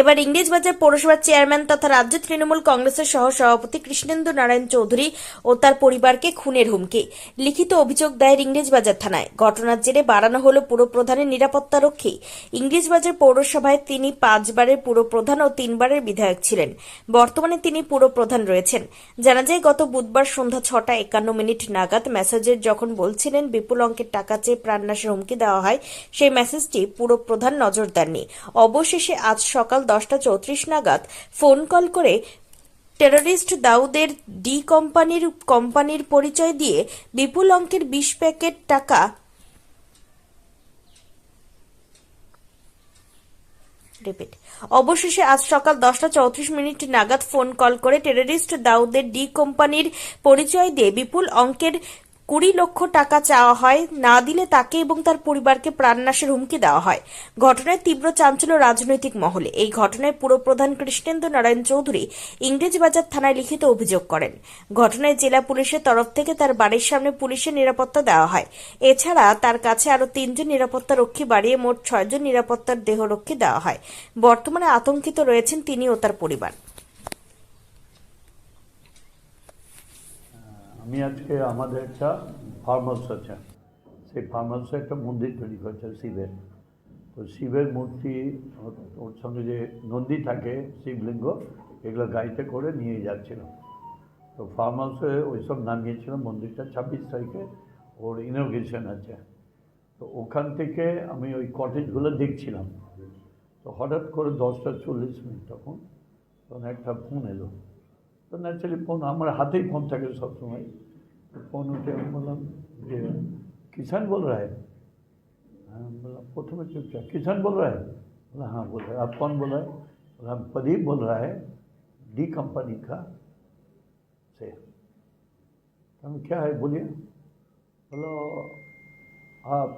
এবার ইংরেজবাজার পৌরসভার চেয়ারম্যান তথা রাজ্য তৃণমূল কংগ্রেসের সহ সভাপতি কৃষ্ণেন্দু নারায়ণ চৌধুরী ও তার পরিবারকে খুনের হুমকি। লিখিত অভিযোগ দায়ের ইংরেজবাজার থানায়। ঘটনার জেরে বাড়ানো হলো পুরপ্রধানের নিরাপত্তা রক্ষী। ইংরেজবাজার পৌরসভায় তিনি পাঁচবারের পুরপ্রধান ও তিনবারের বিধায়ক ছিলেন। বর্তমানে তিনি পুরপ্রধান রয়েছেন। জানা যায়, গত বুধবার সন্ধ্যা ছটা একান্ন মিনিট নাগাদ মেসেজের যখন বলছিলেন বিপুল অঙ্কের টাকা চেয়ে প্রাণনাশের হুমকি দেওয়া হয়, সেই মেসেজটি পুরপ্রধান নজর দেননি অবশেষে আজ সকাল দশটা চৌত্রিশ নাগাদ ফোন কল করে টেররিস্ট দাউদের ডি কোম্পানির কোম্পানির পরিচয় দিয়ে বিপুল অঙ্কের বিশ প্যাকেট টাকা অবশেষে আজ সকাল দশটা চৌত্রিশ মিনিট নাগাদ ফোন কল করে টেররিস্ট দাউদের ডি কোম্পানির পরিচয় দিয়ে বিপুল অঙ্কের কুড়ি লক্ষ টাকা চাওয়া হয়, না দিলে তাকে এবং তার পরিবারকে প্রাণনাশের হুমকি দেওয়া হয়। ঘটনায় তীব্র চাঞ্চল্য রাজনৈতিক মহলে। এই ঘটনায় পুরপ্রধান কৃষ্ণেন্দু নারায়ণ চৌধুরী ইংরেজবাজার থানায় লিখিত অভিযোগ করেন। ঘটনায় জেলা পুলিশের তরফ থেকে তার বাড়ির সামনে পুলিশের নিরাপত্তা দেওয়া হয়। এছাড়া তার কাছে আরও তিনজন নিরাপত্তা রক্ষী বাড়িয়ে মোট ছয়জন নিরাপত্তার দেহরক্ষী দেওয়া হয়। বর্তমানে আতঙ্কিত রয়েছেন তিনি ও তার পরিবার। আমি আজকে আমাদের একটা ফার্ম হাউস আছে। সেই ফার্ম হাউসে একটা মন্দির তৈরি করেছে শিবের। তো শিবের মূর্তি, ওর- সঙ্গে যে নন্দী থাকে, শিবলিঙ্গ, এগুলো গাড়িতে করে নিয়ে যাচ্ছিল। তো ফার্ম হাউসে ওই ওইসব নামিয়েছিল মন্দিরটা। ছাব্বিশ তারিখে ওর ইনোগ্রেশন আছে। তো ওখান থেকে আমি ওই কটেজগুলো দেখছিলাম। তো হঠাৎ করে দশটা চল্লিশ মিনিট তখন তখন একটা ফোন এলো। তো ন্যাচারালি ফোন আমার হাতেই ফোন থাকে সবসময় তো ফোন উঠে আমি বললাম যে किसान बोल रहा है हाँ बोला प्रथम चुपचाप किसान बोल रहा है बोला हाँ बोल रहा है आप कौन बोल रहा है बोला "हम प्रदीप बोल रहा है डी कंपनी का से हम क्या है बोलिए बोलो आप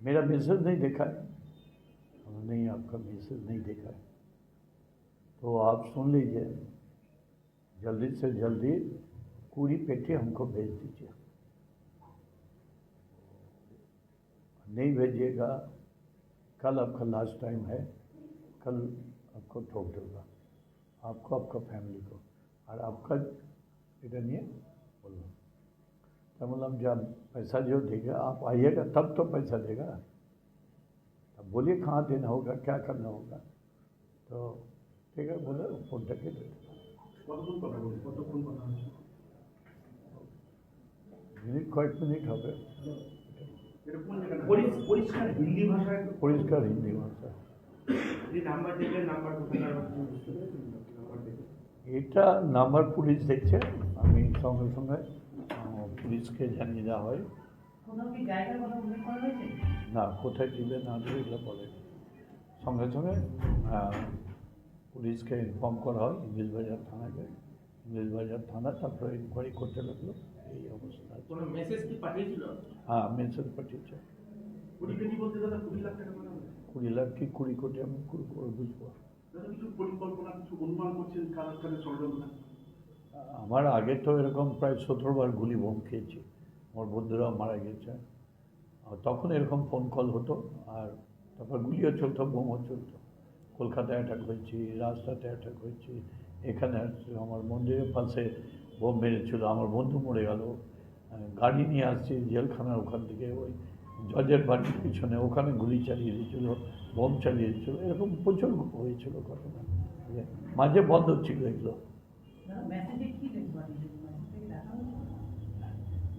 मेरा मैसेज नहीं देखा है बोला, नहीं आपका मैसेज नहीं देखा है तो आप सुन लीजिए जल्दी से जल्दी पूरी पेटी हमको भेज दीजिए। नहीं भेजिएगा, कल आपका लास्ट टाइम है, कल आपको ठोक दूँगा। आपको, आपका फैमिली को। और आपका रिटर्न ये बोलो तो मतलब जब पैसा जो देगा, आप आइएगा, तब तो पैसा देगा। तब बोलिए, कहाँ देना होगा, क्या करना होगा? तो ठीक है, बोले, फ़ोन करके दे। কতক্ষণ কথা বলি কতক্ষণ কথা মিনিট কয়েক মিনিট হবে। এটা কোন জায়গা পরি- পরিষ্কার হিন্দি ভাষায় পরিষ্কার হিন্দি ভাষা। এটা নাম্বার পুলিশ দেখছে আমি সঙ্গে সঙ্গে পুলিশকে জানিয়ে দেওয়া হয়। কোথাও কি জায়গার কথা উল্লেখ করা হয়েছে? না কোথায় দিবে না দিবে এগুলো বলে সঙ্গে সঙ্গে পুলিশকে ইনফর্ম করা হয় ইংলিশ বাজার থানাকে ইংলিশ বাজার থানা তারপরে ইনকোয়ারি করতে লাগল এই অবস্থা আছে। কোনো মেসেজ কি পাঠিয়েছিল? হ্যাঁ মেসেজ পাঠিয়েছে। কুড়ি কেজি বলতে দাদা কুড়ি লাখ টাকা কুড়ি লাখ কি কুড়ি কোটি আমি বুঝব। কিছু পরিকল্পনা কিছু অনুমান করছেন? কার কাছে ষড়যন্ত্র? আমার আগে তো এরকম প্রায় সতেরো বার গুলি বোম খেয়েছি। আমার বন্ধুরাও মারা গেছে। আর তখন এরকম ফোন কল হতো আর তারপর গুলিও চলতো বোমও চলতো। কলকাতায় অ্যাটাক হয়েছি রাস্তাতে অ্যাটাক হয়েছি। এখানে আমার মন্দিরের পাশে বোম মেরেছিল আমার বন্ধু মরে গেল। গাড়ি নিয়ে আসছি জেলখানার ওখান থেকে ওই জজের বাড়ির পিছনে ওখানে গুলি চালিয়ে দিয়েছিল বোম চালিয়ে দিয়েছিল। এরকম প্রচুর হয়েছিল ঘটনা। মাঝে বন্ধ ছিল এগুলো।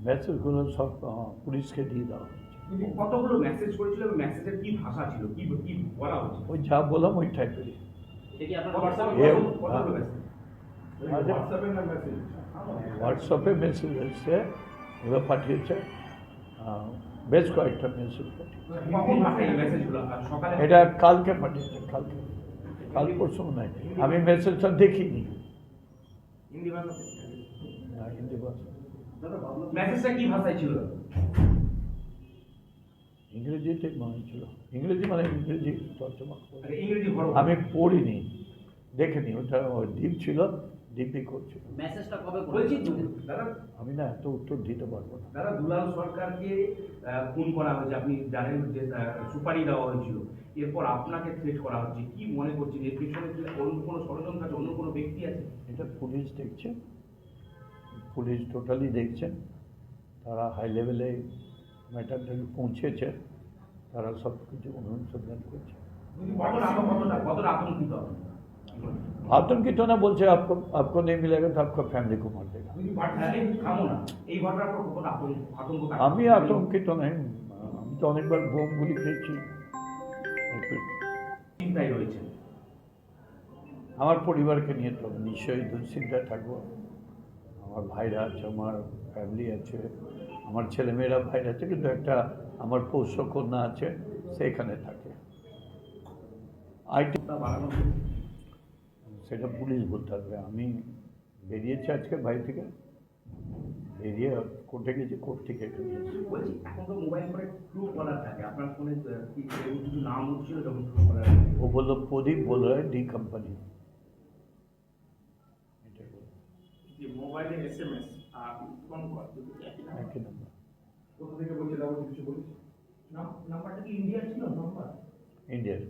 মেসেজগুলো সব পুলিশকে দিয়ে দেওয়া। কতগুলো মেসেজ করেছিল মেসেজের কি ভাষা ছিল? কি কি বলা হচ্ছে ওই যা বললাম ওই টাইপেরই এটা কি হোয়াটসঅ্যাপে মেসেজ এসছে এবার পাঠিয়েছে। বেশ কয়েকটা মেসেজ পাঠিয়েছে। এটা কালকে পাঠিয়েছে কালকে। কাল পরশু নাই আমি মেসেজটা দেখিনি। হিন্দি ভাষা? মেসেজটা কি ভাষায় ছিল? ইংরেজিতে মনে ছিল ইংরেজি মানে ইংরেজি তর্জমা। ইংরেজি আমি পড়িনি দেখিনি ওটা দ্বীপ ছিল ডিপি করছিল। মেসেজটা কবে বলছি দাদা। আমি না এত উত্তর দিতে পারব না। দাদা দুলাল সরকারকে আহ, খুন করা হয়েছে আপনি জানেন যে আহ, সুপারি দেওয়া হয়েছিল। এরপর আপনাকে থ্রেট করা হচ্ছে কি মনে করছেন? এর পেছনে কি অন্য কোনো ষড়যন্ত্র আছে অন্য কোনো ব্যক্তি আছে? এটা পুলিশ দেখছে। পুলিশ টোটালি দেখছেন তারা হাই লেভেলে ম্যাটারটাকে পৌঁছেছে তারা সব কিছু অনুসন্ধান করছে। आतंकित होना बोलते आपको आपको नहीं मिलेगा तो आपका फैमिली को मार देगा আমি আতঙ্কিত নাই। আমি তো অনেকবার বোম গুলি খেয়েছি আমার পরিবারকে নিয়ে তো নিশ্চয়ই দুশ্চিন্তায় থাকব। আমার ভাইরা আছে আমার ফ্যামিলি আছে। আমার ছেলেমেয়েরা ভাইরা আছে কিন্তু একটা আমার পোষ্য কন্যা আছে সেখানে থাকে। আইটি বাড়ানো সেটা পুলিশ বলতে পারবে আমি বেরিয়েছি আজকে বাড়ি থেকে। বেরিয়ে কোর্টে গেছি কোর্ট থেকে বলছি এখন তো মোবাইল ট্রু কলার থাকে। আপনার ফোনে নাম উঠছিল যখন ও বলল প্রদীপ বল রहा है যে মোবাইলের এসএমএস আর ফোন কল দুটো একই নাম্বার। একই নাম্বার। কোথা থেকে বলছে? দাও কিছু বলিস নাম্বারটা কি ইন্ডিয়ার ছিল? নাম্বার? ইন্ডিয়ার।